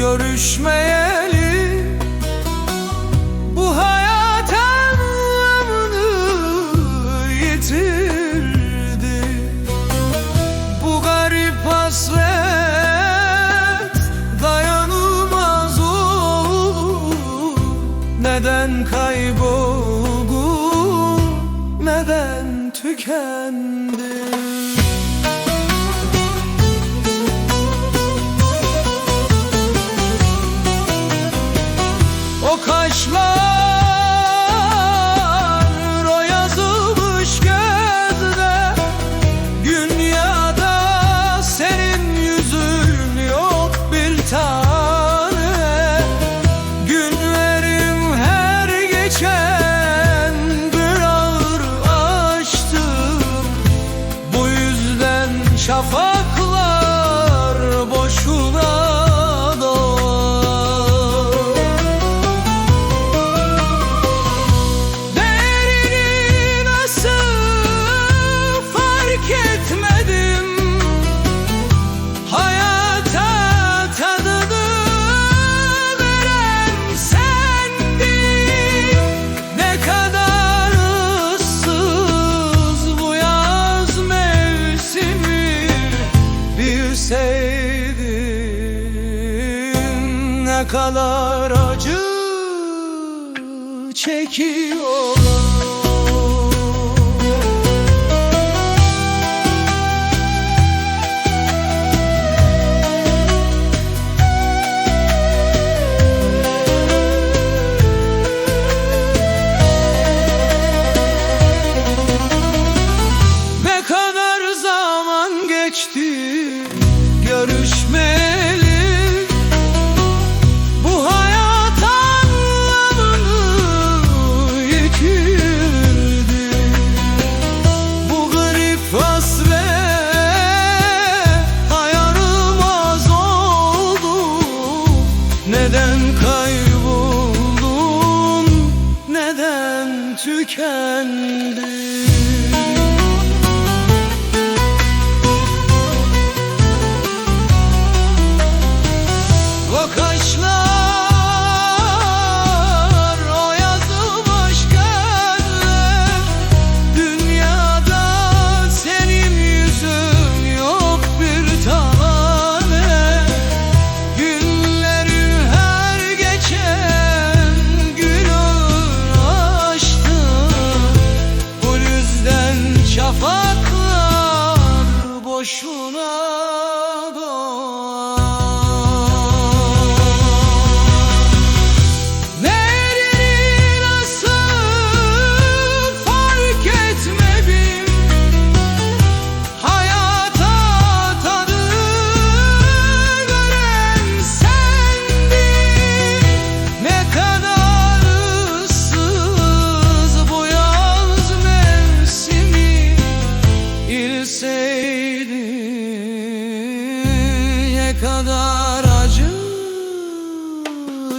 görüşmeyeli. Bu hayat anlamını yitirdi. Bu garip hasret dayanılmaz oldu Neden kayboldu, neden tükendi? ne kadar acı çekiyorlar. tükendi. শোনা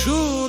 Sure.